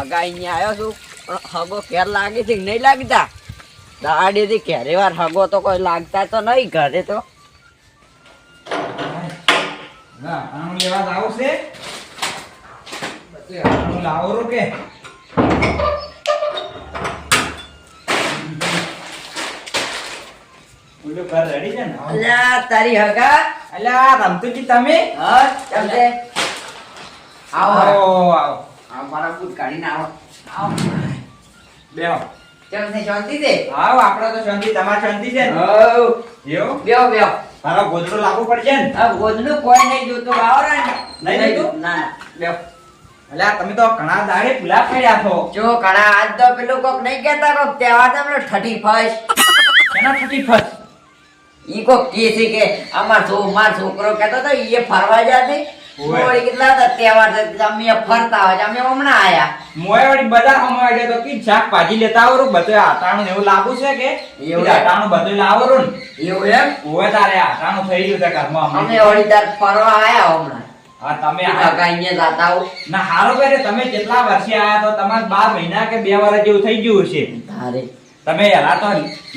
હગા અહીંયા આવ્યો છું. પણ હગો ઘેર લાગે છે નહીં લાગતા? દાડેથી ઘેરે વાર હગો તો કોઈ લાગતા તો નહીં ઘરે તો. લેવા કે અલ્યા તારી હગા અલ્યા રમતુજી તમે? હા આવો આવો આવો. આ મારા બૂટ કાઢીને આવો. આવો. બેહો. કેમ ને શાંતિ દે આવો આપણો તો શાંતિ તમાર શાંતિ છે ને? હઉ. એવું બેહો બેહો. મારો ગોદડો લાગુ પડશે ને? આ ગોદડો કોઈ નહીં જોતો આવો ને. નહીં નહીં ના ના. બેહો. અલ્યા તમે તો ઘણા દાડે ભૂલા પડ્યા છો. જો ઘણા આજ તો પેલું કોક નહીં કહેતા કોક તહેવાર તમને ઠઠી ફસ. કેના થતી ફસ? ઈ કોક કે છે કે અમાર છો માર છોકરો કહેતો તો ઈ ફરવા જાતી. મોડી કેટલા હતા તહેવાર અમે ફરતા હોય અમે હમણાં આયા. મોય વળી બજાર હમણાં એટલે તો કી શાકભાજી લેતા આવરું? બધું આટાણું એવું લાગુ છે કે? એવું આટાણું બધું લાવરું ને? એવું એમ? હોય તારે આટાણું થઈ ગયું છે ઘરમાં અમે. વળી તાર ફરવા આયા હમણાં. હા તમે અહીંયા જાતા હો ના હારો કરે તમે કેટલા વર્ષે આયા તો તમાર બાર મહિના કે બે વર્ષ જેવું થઈ ગયું છે તારે. તમે હેલા તો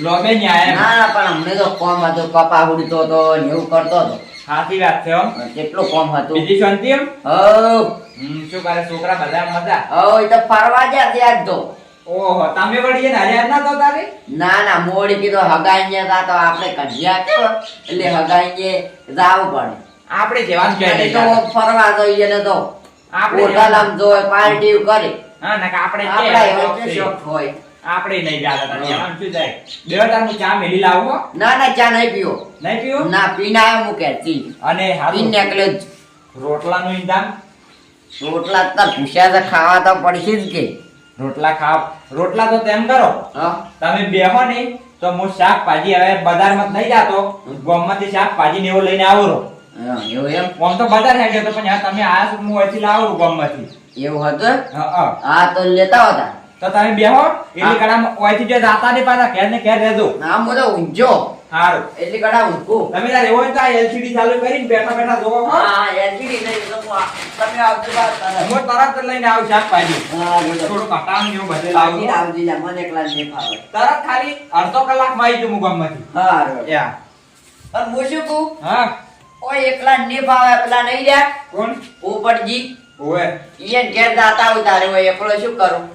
લોબે ન્યાય આયા ના પણ અમને તો કોમ હતો કપા ઉડતો તો એવું કરતો હતો. સાચી વાત છે હો. કેટલું કોમ હતું? બીજી શાંતિ એમ? હમ, શું કરે? છોકરા બધા મજા? હો એ તો ફરવા ગયા ત્યાં જ તો. ઓહો તમે વળી એને હરિયાર ના તો તારે ના ના મોડી કીધો હગાઈ ને તા તો આપણે કઢિયા કરો એટલે હગાઈ ને જાવું પડે. આપણે જવાનું છે તો ફરવા જોઈએ ને તો. આપણે હોટલ આમ જોય પાર્ટી કરે. હા ના આપણે આપણા જે શોખ હોય. આપણે નહીં જાતા તા જવાનું શું જાય બે તારું ચા મેલી લાવો ના ના ચા નહીં પીવો. નહીં પીવું? ના પીના આવ્યો હું ઘેરથી અને હારું જ. રોટલાનું રોટલા તો ભૂસ્યા તો ખાવા તો પડશે જ કે. રોટલા ખાવ. રોટલા તો તેમ કરો. તમે બેહો ને તો હું શાકભાજી હવે બજારમાં નહીં જાતો. ગામમાંથી શાકભાજી ને એવું લઈને આવું રહો. એવું એમ? આમ તો બજાર હે ગયો તો પણ તમે આ હું અહીંથી લાવું ગામમાંથી. એવું હતું હા, હા. હા તો લેતા હતા તો તમે બેહો એટલી કડા ઓયથી જે જાતા ને પાછા ઘેર ને ઘેર રહેજો. ના હું ઊંજો સારું એટલી કડા ઊંઘું. તમે તાર એવો તો એલસીડી ચાલુ કરીને બેઠા બેઠા જોવો હા. એલસીડી ને તો તમે આવજો. હું તરત લઈને આવું હા, બોલો. થોડું કટાણ ને બધે લાવું. આવજી જા, મને એકલા ને ફાવે તરત ખાલી અડધો કલાકમાં આવી જઉં ગામમાંથી. હા યા. પણ હું શું કહું? હા. ઓય એકલા ને ફાવે પેલા નહીં જા કોણ? પોપટજી ઓય ઈયન ઘેર દાતા ઉતારે તારે હોય એકલો શું કરું?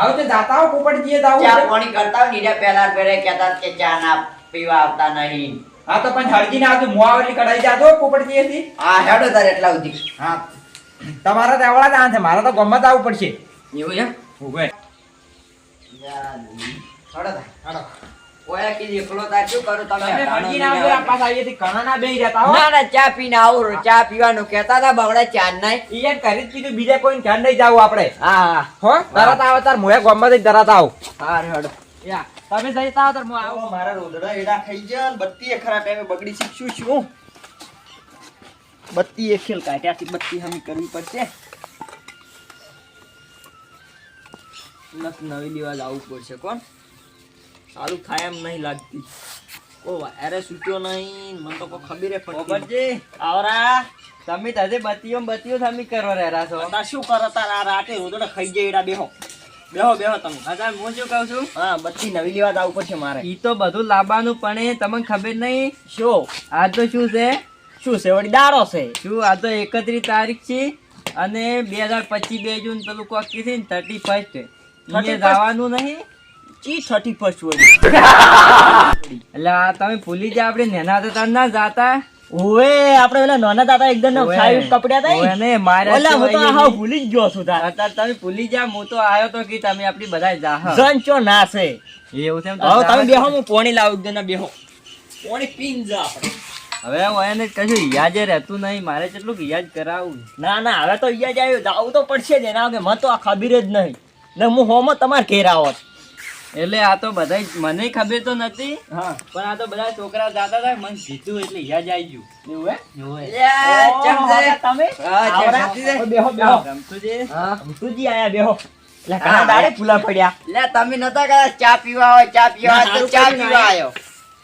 આવ તો જાતા હો પોપટજીએ તો ચા પાણી કરતા હોય ને ઈરા પહેલા કહેતા કે ચા ના પીવા આવતા નહીં. હા તો પણ હળગીને આવતું મું આવેલી કઢાઈ જાતો પોપટજીએથી હા હેડો તારે એટલા સુધી. હા. તમારા તો એવડા જ આ છે મારે તો ગમત આવવું પડશે. એવું એમ ઉભે. હેડો તાર. ઓય કીધી એકલો શું કરું? તમે તમે હેરાન હળગીને નહીં આવજો આવતા. આ પાછા અહીંયાથી ઘણાના બેહી રહેતા હો. ના ના ચા પીને આવું ચા પીવાનું કહેતા હતા બગડા ચા નહીં. ઈ કરી જ કીધું બીજા કોઈ ઘર નહીં જાવું આપણે. હા હા. હો તરત આવો તાર મોએ ગમત તરત આવ. હા હેડો યા તમે જઈતા આવો તાર મો આવો. આવો મારા રોદડા એડા ખાઈ ગયા બત્તી એ ખરા ટાઈમે બગડી શીખશું શું? બત્તી એ ખેલ કાઢ્યા છે બત્તી હમી કરવી પડશે. નસ નવી લેવા જવું પડશે કોણ? સારું ખાય એમ નહીં લાગતી. ઓ અરે સૂટ્યો નહીં. મને તો કોઈ ખબર પોપટજી આવરા તમે તાજે બતીઓ બતીઓ તમે કરો રહેરા છો? તા શું કરો? તાર આ રાતે રોદડા ખાઈ જાય એડા બેહો. બેહો બેહો તમે. અચ્છા હું શું કહું છું? હા બત્તી નવી લેવા જવું પડશે મારે. ઈ તો બધું લાવવાનું પણ તમને ખબર નહીં? શું? આ તો શું છે? શું છે? વળી દારો છે? શું આ તો એકત્રીસ તારીખ છે અને બે હજાર પચીસ બે જૂન પેલું કોક કીધી ને થર્ટી ફર્સ્ટ અહીંયા 31st? જવાનું નહીં. ચી થર્ટી ફર્સ્ટ વળી એટલે તમે ભૂલી જા આપણે નેના હતા ત્યારે ના જાતા. ઓએ આપણે પેલા નાના દાદા એકદમ. ફાઈવ કપડ્યા હતા ને, મારે ઓલા હું તો નહીં. ભૂલી જ ગયો છું તાર. અત્યારે તમે ભૂલી જા હું તો આવ્યો તો કે તમે આપણી બધા જા જન ચો ના છે. એવું છે તો હવે તમે બેહો હું પોણી લાવું એકદમ બેહો. પોણી પીન જા આપણે. હવે હું એને કશું યાદ રહેતું નહીં મારે કેટલું યાદ કરાવું. ના ના હવે તો યાજ આવ્યો આવું. તો પડશે જ એના વગર. મત તો આ ખબર જ નહીં. ને હું હોમ તમારે ઘેર આવત એટલે આ તો બધા મને ખબર તો નથી પણ આ તો બધા છોકરા જાતા હતા મને જીતું એટલે યાદ આવી ગયું. એવું હે? એવું ઓહો, હવે તમે? હા, ચમ આવરા? છે. હવે બેહો બેહો. રમતુજી. તુજી આયા બેહો. એટલે હા, ઘણા દાડે આયા. ફૂલા પડ્યા. લે તમે નતા કહેતા ચા પીવા હોય ચા પીવા હોય તો ના, ચા પીવા આવ્યો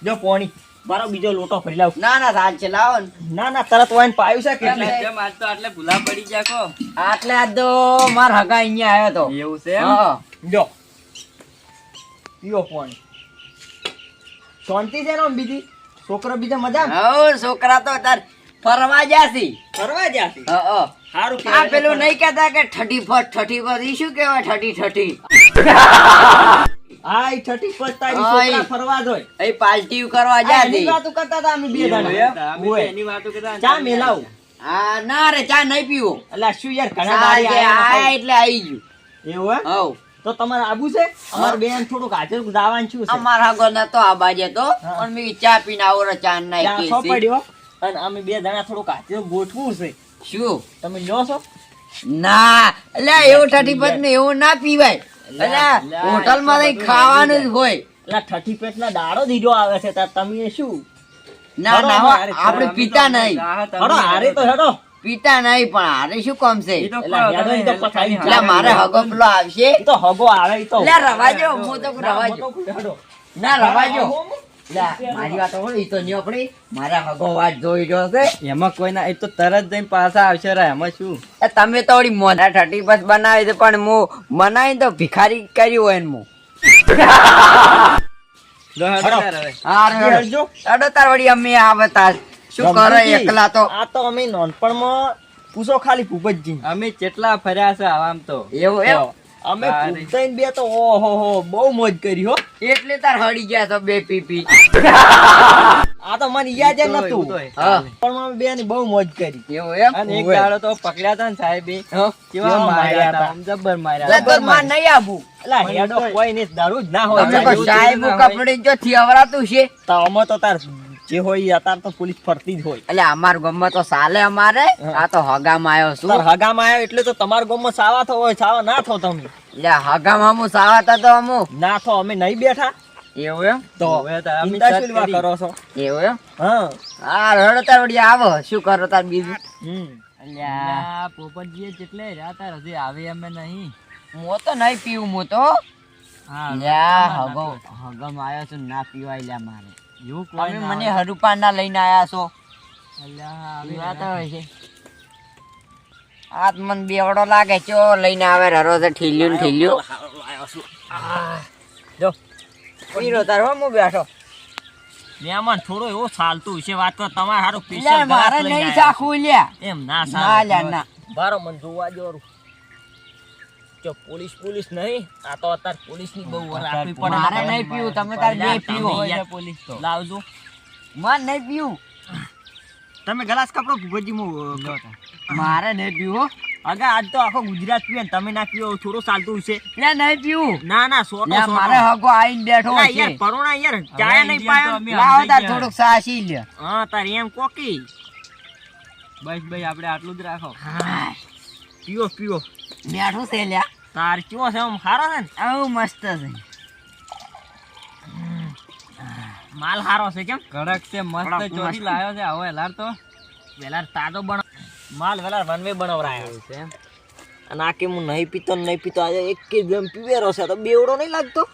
જો પોણી. મારો બીજો લોટો ફરી લાવ. ના ના સાલ છે લાવો ના. ના તરત વાઈન પાયું છે કેટલી આજ તો આટલે ભૂલા પડી ગયા આટલે આજ તો માર હગા અહીંયા આવ્યો તો. એવું છે જો. પીઓ પાણી શાંતિ છે ને બીજી? છોકરો બીજા મજા? હો છોકરા તો તાર ફરવા જાસી ફરવા જાસી હા, હા. સારું આ પેલું નહીં કહેતા કે ઠઠી ફટ ઠઠી ફટ ઈ શું કહેવાય ઠઠી ઠઠી હા ઈ છઠ્ઠી તારી છોકરા ફરવા જોય એ પાર્ટી કરવા આ એની વાતો કરતા હતા અમે બે જણા. ઓય. એની વાતો કરતા ચા મેલાવું. હા ના રે ચા નહીં પીવું. એટલે શું યાર ઘણા દાડી આયા આયા એટલે આવી ગયું. એવું હે? તો તમારે આબુ છે? અમાર બેન થોડુંક હાજર જવાનું છું? અમારા આગો નતો આ બાજે તો પણ મેં ચા પીને આવો રે ચા નાખી સો છે. પડ્યો અને અમે બે જણા થોડુંક હાજર ગોઠવું છે. શું? તમે લો છો? ના એટલે એવું ઠઠી ફટ ને એવું ના પીવાય. લા, હોટલમાં તો ખાવાનું જ હોય. એટલે ઠઠી પેટના દાડો દીધો આવે છે તમે શું? ના ના આપડે આપણે પીતા નહીં. હડો હારે તો હેડો. પીતા નહીં પણ આરે શું કામ છે? એટલે એટલે એટલે મારે હગો પેલો આવશે. તો હગો આવે તો. લે રવાજો હું તો રવાજો. ના રવાજો. મારી વાત હોય તો નહીં આપણી મારે હગો વાત જોઈ રહ્યો છે. એમાં કોઈ ના એ તો તરત જઈને પાછા આવશે રે એમાં શું? એ તમે તો વળી મોઢા ઠટી બસ બનાવી છે પણ હું બનાવી તો ભિખારી કર્યું હોય ને હું. હા. તાર વળી અમે આવે તાર. શું કરે એકલા તો? આ તો અમે નાનપણમાં પૂછો ખાલી ભૂપતજી. અમે કેટલા ફર્યા છે આમ તો. એવું એમ? અમે બારે. બે તો ઓહો હો બહુ મોજ કરી હો. એટલે તાર હડી ગયા તો બે પી પી આ તો મને યાદ જ નતું. પણ અમે બે ની બહુ મોજ કરી. એવું એમ? અને એક દાડો તો પકડ્યા હતા ને સાહેબ. હા. કેવા માર્યા હતા જબ્બર માર્યા એટલે માર નહીં આવું એટલે હેડો કોઈ નહીં દારૂ જ ના હોય. એવું સાહેબ ના. કપડે જો થિયવરાતું છે. તો અમે તો તાર જે હોય અત્યારે તો પોલીસ ફરતી જ હોય. એટલે અમાર ગામમાં તો સાલે અમારે. આ તો હગામાં આવ્યો છું. તાર હગામાં આવ્યો એટલે તો તમારા ગામમાં સાવા થો હોય સાવા ના થો તમે. એટલે હગામાં અમુ સાવા તો અમુ ના થો અમે નહીં બેઠા. એવું એમ? તો હવે તો અમે ચિંતા સટ શું લેવા કરી. કરો છો. એવું એમ? હા. હા રડો તાર આવો. શું કરો તાર બીજું? અલ્યા. અલ્યા, જેટલે રહ્યા હજી આવે અમે નહીં. હું તો નહીં પીવું હું તો. હા, હગો હગમ આવ્યો છું ના પીવાય લ્યા મારે. એવું કોઈ તમે મને હરુપા ના લઈને આયા છો. આત આજ મને બેવડો લાગે ચો લઈને આવે રરો છે ઠીલ્યું ઠીલ્યું. જો પીરો તારો હો બેઠો. મહેમાન થોડો એવો ચાલતું છે વાત કર તમારે હારું લે મારે નહીં ચાખવું લ્યા એમ ના ના ના. બારો મને જોવા જોરું જો પોલીસ પોલીસ નહીં આ તો અત્યારે પોલીસની બહુ વર આપવી પડે. મારે નહીં પીવું તમે તાર બે પીવો. યાર, પોલીસ તો. લાવજો. મારે નહીં પીવું. તમે ગલાસ કપડો ભૂપતજી હું મારે નહીં પીવો અગા આજ તો આખો ગુજરાત પીવે તમે ના પીવો થોડો ચાલતું હશે. ના નહીં પીવું. ના ના સો મારે હગો આઈને બેઠો છે. યાર પરોણા યાર ચાય નહીં પાયો? લાવો તાર થોડુંક સાસી લે. હા તાર એમ કોકી. બસ ભાઈ આપણે આટલું જ રાખો. પીવો પીવો. બેઠું છે લ્યા. તાર કેવો છે? આમ હારો છે ને? આવું મસ્ત છે. માલ હારો છે કેમ? કડક છે મસ્ત ચોરી. લાવ્યો છે. આવો એલાર તો. વેલાર તાજો બન માલ વેલાર વનવે બનાવરાયો. છે અને આ કે હું નહીં પીતો નહીં પીતો આજે એક કે જેમ પીવેરો છે. તો બેવડો નહીં લાગતો.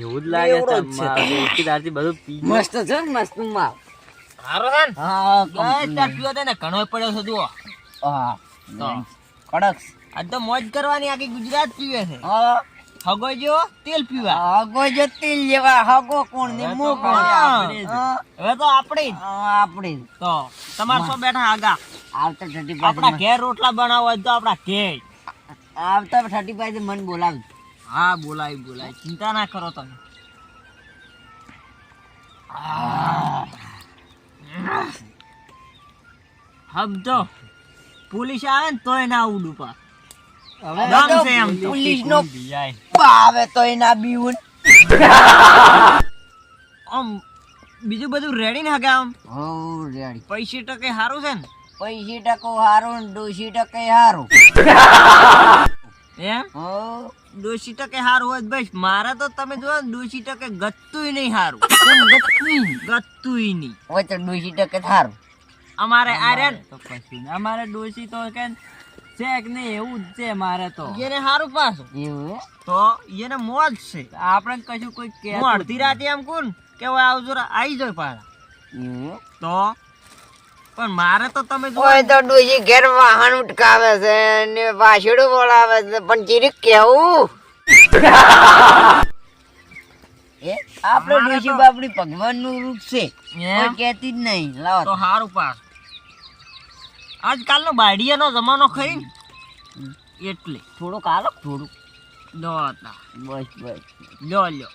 એવું જ લાગે છે બધું પી મસ્ત છે ને મસ્ત માલ. હારો છે ને? હા તાર પીવો ને ઘણો પડ્યો છે જુઓ. હા. તો. કડક. આજ તો મોજ કરવાની આખી ગુજરાત પીવે છે. હા. હગો જો તેલ પીવા. હગો જો તેલ લેવા હગો કોણ ને મો કોણ? હવે તો આપણે. આપણે. તો તમાર સો બેઠા આગા? આવતા થર્ટી આપણા ઘેર રોટલા બનાવો તો આપણા ઘેર આવતા થર્ટી પાંચ મન બોલાવ હા બોલાય બોલાય. ચિંતા ના કરો તમે. હબજો પોલીસ આવે ને તોય ના ઉડું પા દમ છે એમ પોલીસ નો આવે તો એના બીવું. આમ બીજું બધું રેડી ને હકે આમ? હો રેડી પૈસી ટકે સારું છે ને? પૈસી ટકો હારું ને દોશી ટકે હારું. એમ? હો. દોશી ટકે સારું હોય ભાઈ મારે તો તમે જો દોશી ટકે ગત્તુંય નહીં સારું ગત્તુય? ગત્તુય નહીં. હોય તો દોશી ટકે હારું. અમારે આ રે તો પછી અમારે ડોસી તો કે ચેક ને એવું જ છે મારે તો. એને સારું પાછું. એવું તો એને મોજ છે. આપણે કશું કોઈ કે અડધી રાતે એમ કહું કે હવે આવજો આવી જાય પાછા. તો પણ મારે તો તમે જો ઓય તો ડોસી ઘેર વાહન ઉટકાવે છે ને વાછડું બોલાવે છે પણ ચીરી કેવું? એ આપણે ડોસી બાપડી ભગવાનનું રૂપ છે. કોઈ કહેતી જ નહીં. લાવો. તો હારું પાસ આજકાલનો બાડિયાનો જમાનો ખરી ને. એટલે. થોડો કાલો થોડુંક. લો તા બસ બસ. લ્યો લ્યો.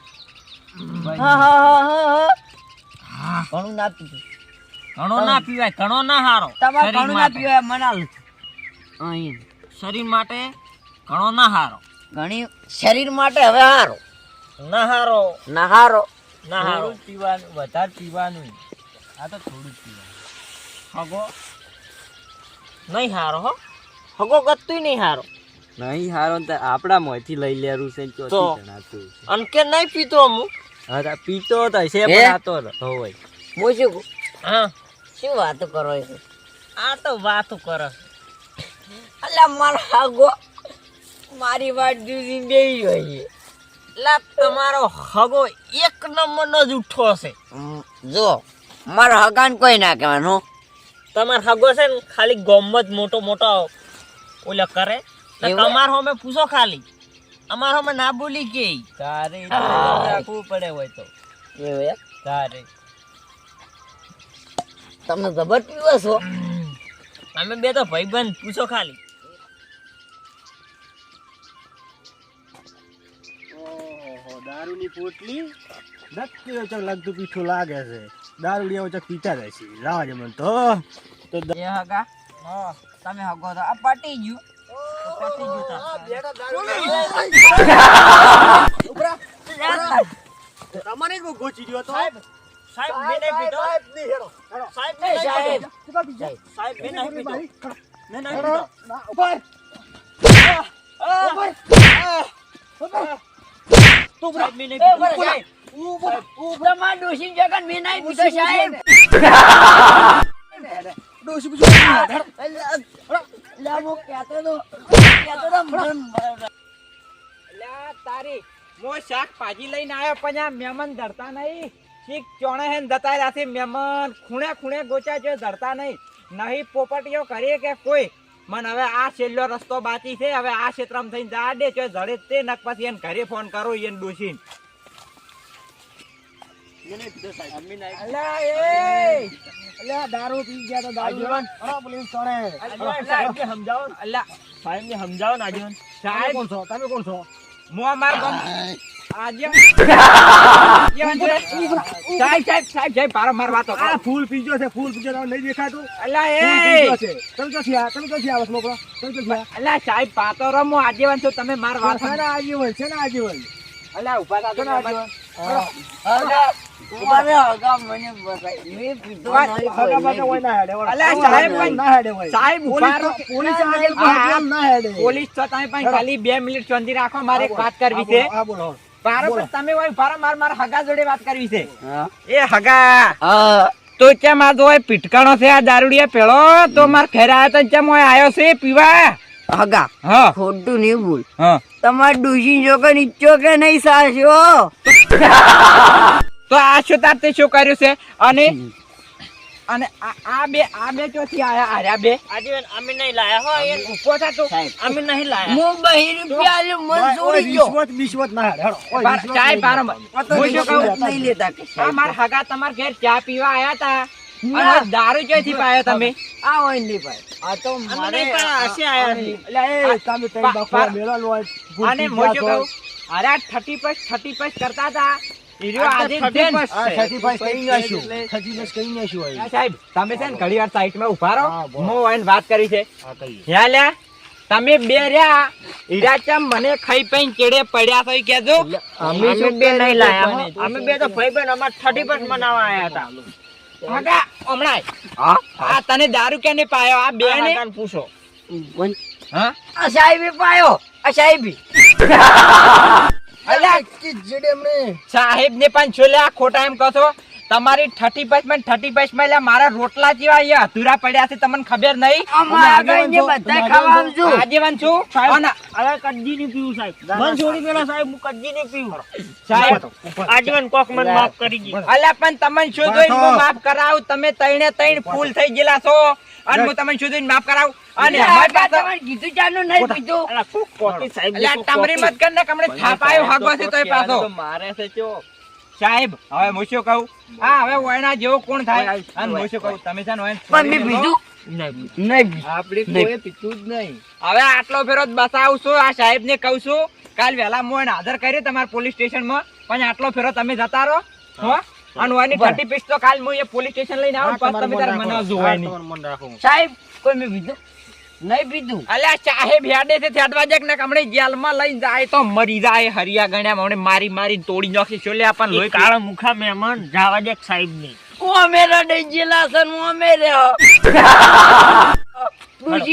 ઘણું ના પીવાય ઘણો ના પીવાય ઘણો ના હારો. તમારે ઘણું ના પીવાય મના અહીં. શરીર માટે ઘણો ના હારો. ઘણી શરીર માટે હવે હારો. ના હારો. ના હારો. ના હારો. પીવાનું વધારે પીવાનું. આ તો થોડું જ પીવાનું. હગો. નહીં હારો હો. હગો ગતું નહીં હારો. નહીં હારો તો આપણા મોંથી લઈ લેરું છે તો? ચોથી જણાતું છે. કે નહીં પીતો હું હા પીતો તો છે પણ આ તો હોય. હું શું? હા. શું વાતો કરો છો? આ તો વાતો કરો. અલા મારો હગો મારી વાત જુદી બેહી હોય લા તમારો હગો એક નંબરનો જ ઉઠો છે જો મારા હગાન કોઈ ના કહેવાનું. તમારો હગો છે ને ખાલી ગોમ જ મોટો મોટો ઓલા કરે? તમારો અમે પૂછો ખાલી. અમારો અમે ના બોલી કે. તારે રાખવું પડે હોય તો. એવું તારે. તમે જબર પીવો છો? અમે બે તો ભાઈબંધ પૂછો ખાલી. દારૂની પોટલી નક્કી લાગતું પીઠું લાગે છે. દારૂડિયા ઓચક પીતા જાય છે. લાવા મને તો તો એ હગા તમે હગો તો. આ પટી ગયું. તો પતી ગયું ઉપરા તમારે જ ગોચી ગયો તો? સાહેબ મેં નહીં પીધો. સાહેબ નહીં, હેડો, હેડો. સાહેબ મેં નહીં સાહેબ. સાહેબ મેં નહીં પીધો. મેં નહીં. પીધો. ઉપર. ઉપર. સાહેબ ડોશી જગન મેં નહીં સાહેબ. ડોશી. કહેતો તો કહેતો તો તારી મો શાકભાજી લઈને આવ્યો પણ આ મહેમાન ધરતા નહીં. શીખ ચોણે હે ને જતા રહ્યા મહેમાન ખૂણે ખૂણે ગોચા છે ધરતા નહીં. નહીં પોપટીઓ કરીએ કે કોઈ? મને હવે આ છેલ્લો રસ્તો બાકી છે. હવે આ ક્ષેત્રમાં થઈને જા દે છે જડે તે નક પછી એને ઘરે ફોન કરો એને ડોસીને. અલ્યા એ! અલ્યા, દારૂ પી ગયા તો સમજાવો સમજાવો ને આજે તમે સાહેબ. કોણ છો? તમે કોણ છો? મો અમાર ફૂલ પીજો છે ફૂલ પીજો નહીં દેખાતું તમે ક્યાંથી આ? તમે ક્યાંથી આવો છો તમે ક્યાંથી આ? સાહેબ પાતો રમો છો તમે માર વાત. છે ને આજીવન છે ને આજીવન ઊભા થા આજીવન. પોલીસ બે મિનિટ ચોંધી રાખો મારે એક વાત કરવી છે. બોલો. બોલો. તમે હોય માર માર હગા જોડે વાત કરવી છે. એ હગા. તો ચા આ જો પીટકાણો છે આ દારૂડિયા પેળો તો માર આવ્યો તો ચમ મોય આયો છે પીવા? હગા. હા. ખોટું નહીં ભૂલ હા. તમારે જો કે નીચો કે નહીં સાચો તો આ શું તાર તે શું કર્યું છે? અને અને આ બે આ બે ચોથી આયા? આર્યા બે. આજે અમે નહીં લાયા હો એ ઊભો થા તું. અમે નહીં લાયા. હું બહી રૂપિયા આલ્યું, મન ઓય, ગયો. વિશ્વત વિશ્વત ના હેડો. ચાય પારમ. હું કહું? નહીં લેતા આ માર હગા તમાર ઘેર ચા પીવા આયા તા. અને દારૂ ચોથી પાયો તમે? આ હોય નહીં ભાઈ. આ તો મારે પાયા આયા. એટલે એ તમે તઈ મેળવેલો હોય, ફૂલ અને મોજો. કહું? અરે થર્ટી પસ થર્ટી પસ કરતા હતા ઈ રહ્યો આ તો આજે 30 છે ને. આ sacrifice કરી નાખ્યું. એટલે- sacrifice કરી નાખ્યું હોય. આ સાહેબ તમે છે ને ઘડી વાર સાઈડમાં ઊભા રહો. હું વાત કરી છે. હા, કહીએ. યા લ્યા તમે બે રહ્યા હીરાચમ મને ખાઈ પૈન ચેડે પડ્યા છો ઈ અમે શું બે નહીં તો લાયા? અમે બે તો ભાઈબંધ અમાર થર્ટી પર મનાવા આયા હતા. હમણાં આ તને દારૂ કેને પાયો? આ બે ને? પૂછો. હા? આ સાહેબે પાયો. આ સાહેબી. સાહેબ ને પણ છો લ્યા ખોટા એમ કહો તમારી થર્ટી પર્સન્ટ થર્ટી પર્સન્ટ મારા રોટલા જેવા અહીંયા અધૂરા પડ્યા છે તમને ખબર નહીં? આજીવન છું. હવે કદી નહીં પીવું સાહેબ. મન છોડી પેલા સાહેબ હું કદી નહીં પીવું. સાહેબ આજીવન કોક મને માફ કરી દી અલ્યા પણ તમને શું જોઈને માફ કરાવું? તમે તઈને તઈને ફૂલ થઈ ગયેલા છો. અને હું તમને શું જોઈને માફ કરાવું? અને અમારી પાસે કીધું જાનું નહીં કીધું સાહેબ અલ્યા ટમરી મત કર ને કમણે છાપાયો હાગવા છે તોય પાછો મારે છે ચો. સાહેબ હવે હું શું કહું? હા હવે વયના જેવો કોણ થાય? અને હું શું કહું? તમે છે ને પણ. કોઈ પીતું જ નહીં. હવે આટલો ફેરો છું આ સાહેબ ને કહું છું. કાલ વહેલા હું એને હાજર કરી તમારા પોલીસ સ્ટેશનમાં પણ આટલો ફેરો તમે જતા રહો. હો. અને થર્ટી પીસ તો કાલ હું એ પોલીસ સ્ટેશન લઈને આવું પછી તમે તારે મનાવજો સાહેબ કોઈ મેં નહીં પીધું. અલ્યા સાહેબ હેડે છે થેડવા જાય ને હમણે જેલમાં લઈને જાય તો મરી જાય હરિયા ગણ્યા હમણાં મારી મારી તોડી નાખી છોલે પણ લોહી કાળા મુખા મહેમાન જાવા દે સાહેબ ને. અમે રડે જેલા છે હું અમે રહ્યો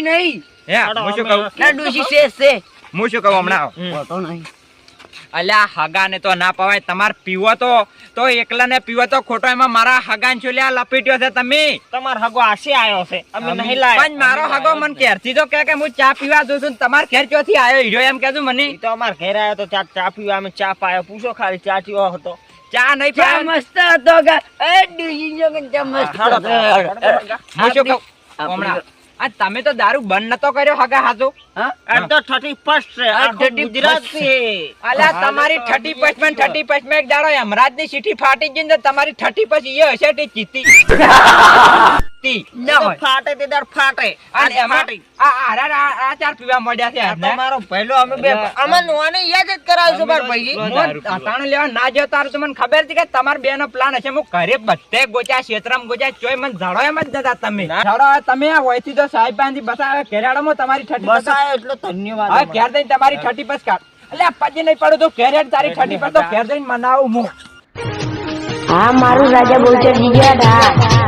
નહીં. હે હું શું કહું? ના ડૂસી છે છે. હું શું કહું હમણાં? તો નહીં. અલ્યા હગાને તો ના પવાય તમાર પીવો તો. તો એકલાને પીવો તો ખોટો એમાં મારા હગાન ચોલ્યા લપેટ્યો છે તમે. તમાર હગો આશી આવ્યો છે. અમે નહીં લાય. પણ મારો હગો મન ઘેરથી તો કે કે હું ચા પીવા દઉં છું તમાર ઘેર ચોથી આવ્યો હીરો એમ કહેતું મને. ઈ તો અમાર ઘેર આયો તો ચા ચા પીવા અમે ચા પાયો. પૂછો ખાલી ચા પીવો હતો. ચા નહીં ચા પીવા મસ્ત હતો કે એ ડૂસી જો કે ચા મસ્ત હતો. હું શું કહું? હમણાં. આ તમે તો દારૂ બંધ નતો કર્યો હગા હાજો. હા? આ તો 31st છે. આ આખું 31st ગુજરાત છે. અલ્યા તમારી થર્ટી પર્સન્ટ થર્ટી એક દાડો યમરાજની સીટી ફાટી ગઈ ને તો તમારી થર્ટી પછી એ હશે તે જીતી તી. ના હોય. ફાટે તે દર ફાટે. અને એમાં આ આ- આ આ ચાર પીવા મળ્યા છે આજને. મારો પહેલો અમે બે અમે નોને યાદ જ કરાવશું માર ભાઈ હું લેવા. ના જતો તારું તો મને ખબર હતી કે તમારા બે પ્લાન હશે. હું ઘરે બધે ગોચ્યા ક્ષેત્રમાં ગોચ્યા ચોય મને ઝાડો એમ જ જતા તમે. ઝાડો તમે હોયથી તો સાહેબ તમારી એટલો ધન્યવાદ ઘેર જઈને તમારી થર્ટી બસ કાઢ. એટલે પછી નહીં પડું તો ઘેર તારી થર્ટી પર તો ઘેર જઈને મનાવું હું. હા મારું રાજા બહુચર જીગ્યા